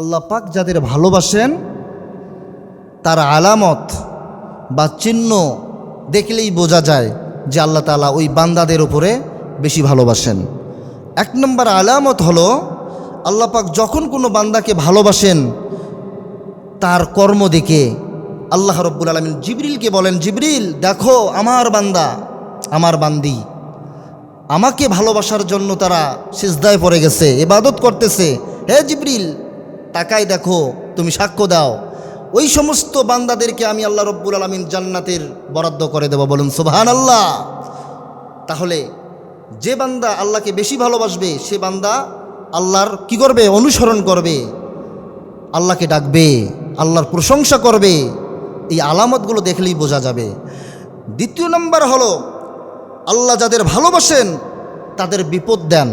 আল্লাহ পাক যাদের ভালোবাসেন, তার আলামত বা চিহ্ন দেখলেই বোঝা যায় যে আল্লাহ তালা ওই বান্দাদের উপরে বেশি ভালোবাসেন। এক নম্বর আলামত হলো, আল্লাহ পাক যখন কোনো বান্দাকে ভালোবাসেন, তার কর্ম দেখে আল্লাহ রব্বুল আলমিন জিবরিলকে বলেন, জিবরিল, দেখো আমার বান্দা, আমার বান্দি। আমাকে ভালোবাসার জন্য তারা সিজদায় পড়ে গেছে এবাদত করতেছে। হে জিবরিল তাকাই দেখো, তুমি সাক্ষ্য দাও। ওই সমস্ত বান্দাদেরকে আমি আল্লাহ রব্বুল আলমিন জান্নাতের বরাদ্দ করে দেবো, বলুন সুবহান আল্লাহ তাহলে যে বান্দা আল্লাহকে বেশি ভালোবাসবে, সে বান্দা আল্লাহর কি করবে? অনুসরণ করবে। আল্লাহকে ডাকবে, আল্লাহর প্রশংসা করবে। এই আলামতগুলো দেখলেই বোঝা যাবে। দ্বিতীয় নম্বর হলো, আল্লাহ যাদের ভালোবাসেন, তাদের বিপদ দেন,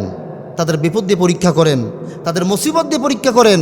তাদের বিপদ দিয়ে পরীক্ষা করেন, তাদের মুসিবত দিয়ে পরীক্ষা করেন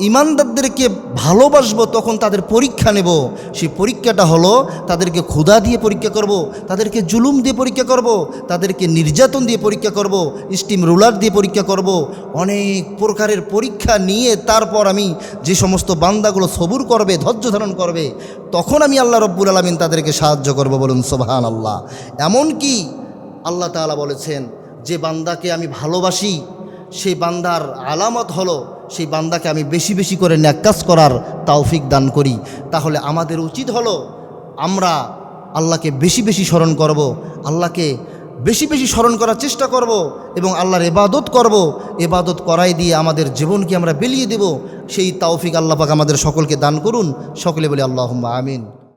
ইমানদারদেরকে ভালোবাসবো, তখন তাদের পরীক্ষা নেব সেই পরীক্ষাটা হলো, তাদেরকে ক্ষুধা দিয়ে পরীক্ষা করব। তাদেরকে জুলুম দিয়ে পরীক্ষা করব। তাদেরকে নির্যাতন দিয়ে পরীক্ষা করব। স্টিম রুলার দিয়ে পরীক্ষা করব। অনেক প্রকারের পরীক্ষা নিয়ে তারপর আমি যে সমস্ত বান্দাগুলো সবুর করবে, ধৈর্য ধারণ করবে, তখন আমি আল্লাহ রব্বুল আলমিন তাদেরকে সাহায্য করব বলুন সোবাহান আল্লাহ এমনকি আল্লাহ তাআলা বলেছেন, যে বান্দাকে আমি ভালোবাসি, সেই বান্দার আলামত হলো সেই বান্দাকে আমি বেশি বেশি করে ন্যাক্কাস করার তাওফিক দান করি। তাহলে আমাদের উচিত হলো আমরা আল্লাহকে বেশি বেশি স্মরণ করব, আল্লাহকে বেশি বেশি স্মরণ করার চেষ্টা করব এবং আল্লাহর এবাদত করব। এবাদত করাই দিয়ে আমাদের জীবনকে আমরা বেলিয়ে দেব। সেই তাওফিক আল্লাহ পাক আমাদের সকলকে দান করুন। সকলে বলে আল্লাহ আমিন।